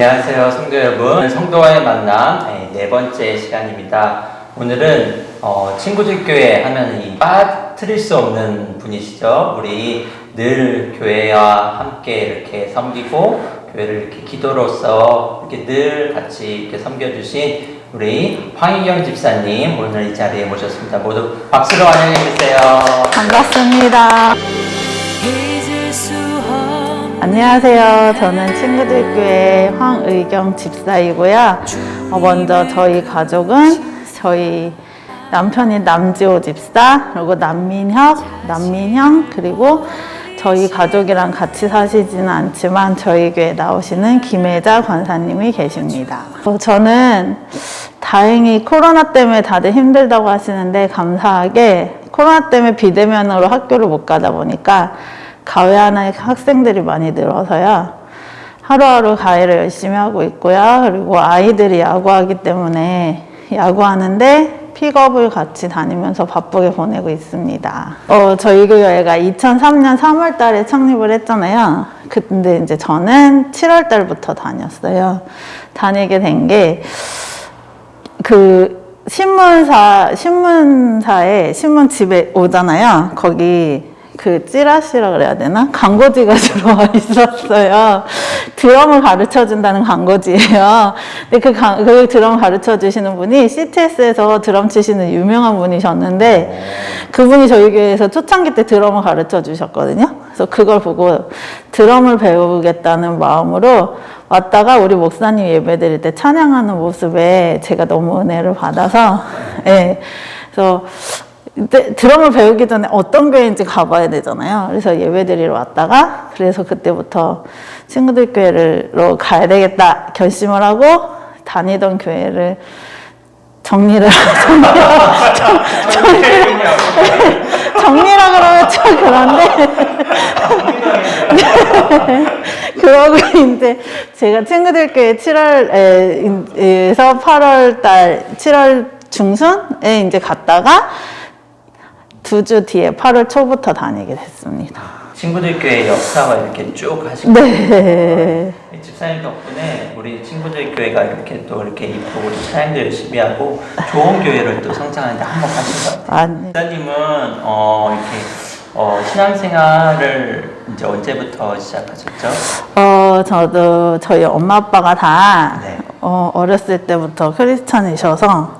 안녕하세요, 성도 여러분. 성도와의 만남 네, 네 번째 시간입니다. 오늘은 어, 친구들 교회 하면 이 빠뜨릴 수 없는 분이시죠. 우리 늘 교회와 함께 이렇게 섬기고 교회를 이렇게 기도로서 이렇게 늘 같이 이렇게 섬겨주신 우리 황희경 집사님 오늘 이 자리에 모셨습니다. 모두 박수로 환영해 주세요. 반갑습니다. 안녕하세요. 저는 친구들 교회 황의경 집사이고요. 어, 먼저 저희 가족은 저희 남편인 남지호 집사, 그리고 남민혁, 남민형, 그리고 저희 가족이랑 같이 사시지는 않지만 저희 교회 나오시는 김혜자 권사님이 계십니다. 어, 저는 다행히 코로나 때문에 다들 힘들다고 하시는데 감사하게 코로나 때문에 비대면으로 학교를 못 가다 보니까 가외 하나의 학생들이 많이 늘어서요. 하루하루 가해를 열심히 하고 있고요. 그리고 아이들이 야구하기 때문에 야구하는데 픽업을 같이 다니면서 바쁘게 보내고 있습니다. 어, 저희 교회가 2003년 3월 달에 창립을 했잖아요. 근데 이제 저는 7월 달부터 다녔어요. 다니게 된 게 그 신문사 신문사에 신문 집에 오잖아요. 거기 그 찌라시라 그래야 되나 광고지가 들어와 있었어요. 드럼을 가르쳐 준다는 광고지예요. 근데 그, 강- 그 드럼 가르쳐 주시는 분이 CTS에서 드럼 치시는 유명한 분이셨는데 그분이 저희 교회에서 초창기 때 드럼을 가르쳐 주셨거든요. 그래서 그걸 보고 드럼을 배우겠다는 마음으로 왔다가 우리 목사님 예배 드릴 때 찬양하는 모습에 제가 너무 은혜를 받아서 예. 그래서 드럼을 배우기 전에 어떤 교회인지 가봐야 되잖아요. 그래서 예배 드리러 왔다가 그래서 그때부터 친구들 교회로 가야 되겠다 결심을 하고 다니던 교회를 정리를 정리를 정리라 그러면 좀 그런데 그러고 이제 제가 친구들 교회 7월에서 8월 달 7월 중순에 이제 갔다가 두 주 뒤에 8월 초부터 다니게 됐습니다. 친구들 교회 역사가 이렇게 쭉 하시고 네. 이 집사님 덕분에 우리 친구들 교회가 이렇게 또 이렇게 이쁘고 또 찬양도 열심히 하고 좋은 교회를 또 성장하는데 한몫 하신 것 같아요. 아니, 집사님은 어 이렇게 어 신앙생활을 이제 언제부터 시작하셨죠? 어, 저도 저희 엄마 아빠가 다 네. 어, 어렸을 때부터 크리스찬이셔서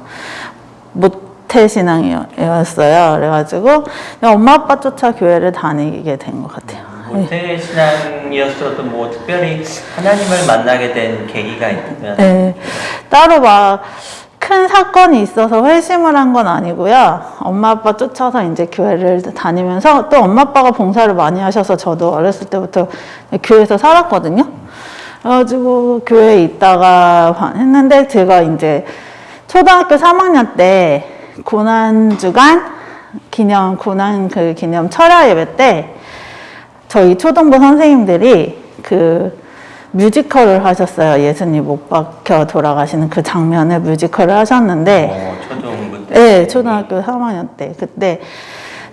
모태 신앙이었어요. 그래가지고 엄마 아빠 쫓아 교회를 다니게 된 것 같아요. 모태 신앙이었어도 뭐 특별히 하나님을 만나게 된 계기가 있다면 네. 따로 막 큰 사건이 있어서 회심을 한 건 아니고요. 엄마 아빠 쫓아서 이제 교회를 다니면서 또 엄마 아빠가 봉사를 많이 하셔서 저도 어렸을 때부터 교회에서 살았거든요. 그래가지고 교회에 있다가 했는데 제가 이제 초등학교 3학년 때 고난 주간 기념 고난 그 기념 철야 예배 때 저희 초등부 선생님들이 그 뮤지컬을 하셨어요. 예수님 못 박혀 돌아가시는 그 장면을 뮤지컬을 하셨는데, 어, 초등부 때 네, 초등학교 3학년 때. 그때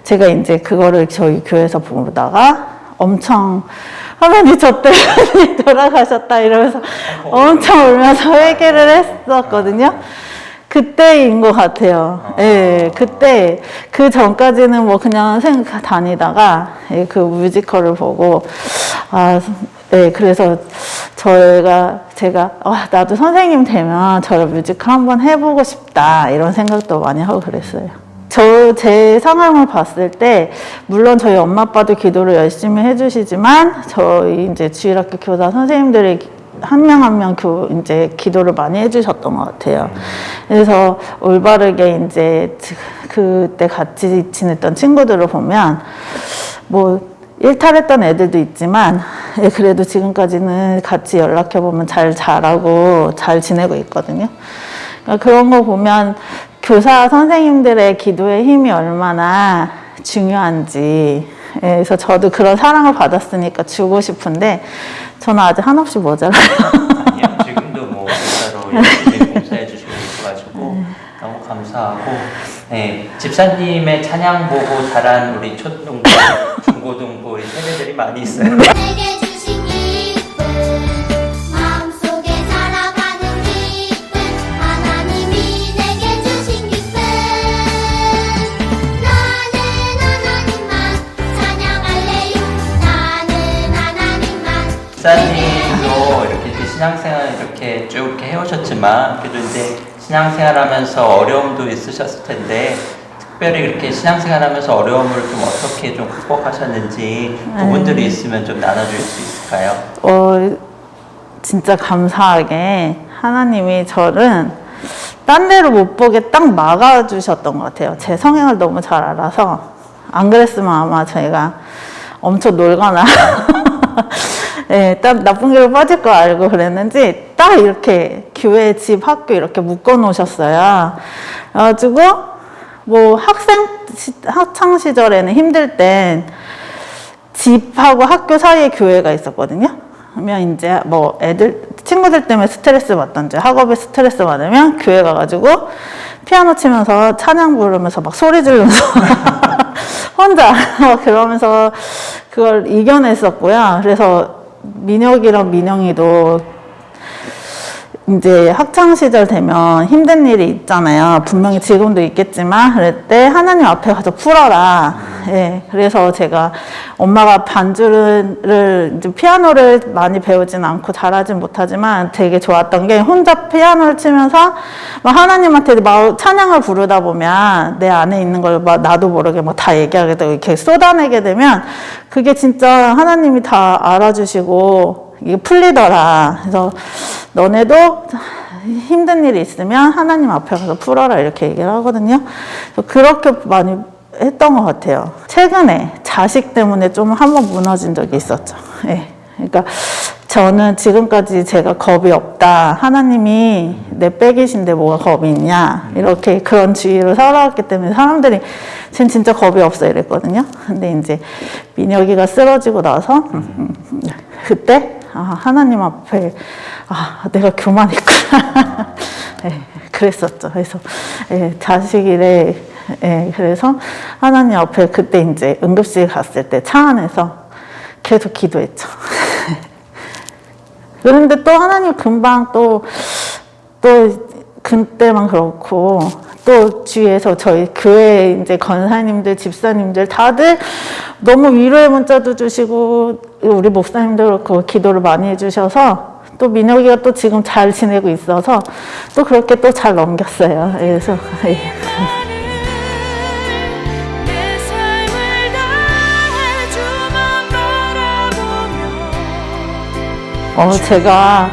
제가 이제 그거를 저희 교회에서 보다가 엄청 하나님 저 때문에 돌아가셨다 이러면서 엄청 울면서 회개를 했었거든요. 그때인 것 같아요. 예, 그때 그 전까지는 뭐 그냥 생각 다니다가 예, 그 뮤지컬을 보고 아, 네, 그래서 저희가 제가 아, 나도 선생님 되면 저런 뮤지컬 한번 해보고 싶다 이런 생각도 많이 하고 그랬어요. 저 제 상황을 봤을 때 물론 저희 엄마 아빠도 기도를 열심히 해주시지만 저희 이제 주일학교 교사 선생님들이 한 명 한 명 교 이제 기도를 많이 해주셨던 것 같아요. 그래서 올바르게 이제 그때 같이 지냈던 친구들을 보면 뭐 일탈했던 애들도 있지만 예, 그래도 지금까지는 같이 연락해 보면 잘 자라고 잘 지내고 있거든요. 그러니까 그런 거 보면 교사 선생님들의 기도의 힘이 얼마나 중요한지 예, 그래서 저도 그런 사랑을 받았으니까 주고 싶은데 저는 아직 한없이 모자라요. 아니요 지금도 뭐 진짜로 열심히 봉사해 주시고 있어가지고 너무 감사하고 네 집사님의 찬양 보고 자란 우리 초등부 중고등부 우리 세대들이 많이 있어요. 집사님도 이렇게 이제 신앙생활 이렇게 쭉 이렇게 해오셨지만 그래도 이제 신앙생활하면서 어려움도 있으셨을 텐데 특별히 이렇게 신앙생활하면서 어려움을 좀 어떻게 좀 극복하셨는지 부분들이 있으면 좀 나눠줄 수 있을까요? 어, 진짜 감사하게 하나님이 저를 딴 데로 못 보게 딱 막아주셨던 것 같아요. 제 성향을 너무 잘 알아서. 안 그랬으면 아마 저희가 엄청 놀거나, 예, 딱 나쁜 길로 빠질 거 알고 그랬는지 딱 이렇게 교회, 집, 학교 이렇게 묶어 놓으셨어요. 그래가지고 뭐 학생, 시, 학창 시절에는 힘들 땐 집하고 학교 사이에 교회가 있었거든요. 그러면 이제 뭐 애들 친구들 때문에 스트레스 받던지 학업에 스트레스 받으면 교회 가가지고 피아노 치면서 찬양 부르면서 막 소리 지르면서 혼자 막 그러면서 그걸 이겨냈었고요. 그래서 민혁이랑 민영이도 이제 학창 시절 되면 힘든 일이 있잖아요. 분명히 지금도 있겠지만 그럴 때 하나님 앞에 가서 풀어라. 예. 그래서 제가 엄마가 반주를 이제 피아노를 많이 배우진 않고 잘하진 못하지만 되게 좋았던 게 혼자 피아노를 치면서 막 하나님한테 막 찬양을 부르다 보면 내 안에 있는 걸 막 나도 모르게 막 다 얘기하게 되고 이렇게 쏟아내게 되면 그게 진짜 하나님이 다 알아주시고 이게 풀리더라. 그래서 너네도 힘든 일이 있으면 하나님 앞에 가서 풀어라 이렇게 얘기를 하거든요. 그렇게 많이 했던 것 같아요. 최근에 자식 때문에 좀 한번 무너진 적이 있었죠. 예. 그러니까 저는 지금까지 제가 겁이 없다. 하나님이 내 빼기신데 뭐가 겁이 있냐. 이렇게 그런 주의로 살아왔기 때문에 사람들이 쟨 진짜 겁이 없어 이랬거든요. 근데 이제 민혁이가 쓰러지고 나서 음, 음, 그때 아, 하나님 앞에 아, 내가 교만했구나. 예, 그랬었죠. 그래서 예, 자식이래. 예, 그래서 하나님 앞에 그때 이제 응급실 갔을 때 차 안에서 계속 기도했죠. 그런데 또 하나님 금방 또, 또, 그때만 그렇고, 또 주위에서 저희 교회 이제 권사님들, 집사님들 다들 너무 위로의 문자도 주시고, 우리 목사님도 그렇고 기도를 많이 해주셔서, 또 민혁이가 또 지금 잘 지내고 있어서, 또 그렇게 또 잘 넘겼어요. 그래서, 어, 제가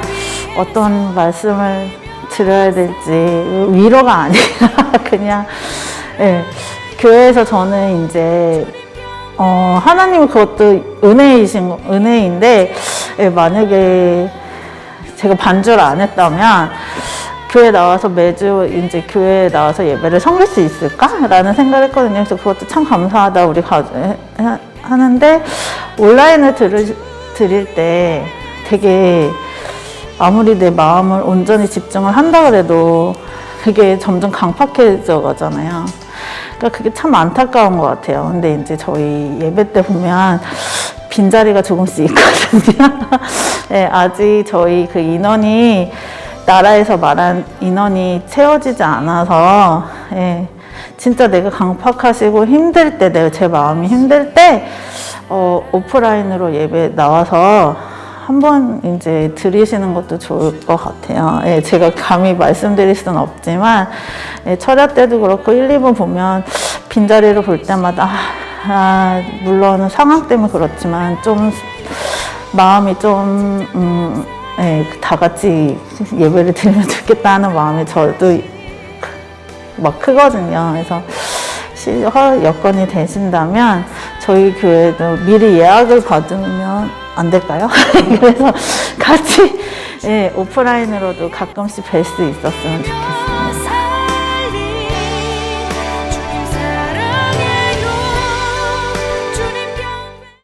어떤 말씀을 드려야 될지 위로가 아니라 그냥 예, 교회에서 저는 이제 어, 하나님 그것도 은혜이신 거- 은혜인데 예, 만약에 제가 반주를 안 했다면 교회 나와서 매주 이제 교회에 나와서 예배를 섬길 수 있을까라는 생각을 했거든요. 그래서 그것도 참 감사하다 우리 가 해- 하는데 온라인을 들을, 드릴 때 되게 아무리 내 마음을 온전히 집중을 한다 그래도 그게 점점 강팍해져 가잖아요. 그러니까 그게 참 안타까운 것 같아요. 근데 이제 저희 예배 때 보면 빈자리가 조금씩 있거든요. 네, 아직 저희 그 인원이 나라에서 말한 인원이 채워지지 않아서 예, 진짜 내가 강팍하시고 힘들 때, 내가 제 마음이 힘들 때 어, 오프라인으로 예배 나와서 한번 이제 들으시는 것도 좋을 것 같아요. 예, 제가 감히 말씀드릴 수는 없지만 예, 철야 때도 그렇고 1, 2분 보면 빈자리를 볼 때마다 아, 아, 물론 상황 때문에 그렇지만 좀 마음이 좀 음, 예, 다 같이 예배를 드리면 좋겠다 하는 마음이 저도 막 크거든요. 그래서 시- 허- 여건이 되신다면 저희 교회도 미리 예약을 받으면 안 될까요? 그래서 같이 예, 오프라인으로도 가끔씩 뵐 수 있었으면 좋겠습니다.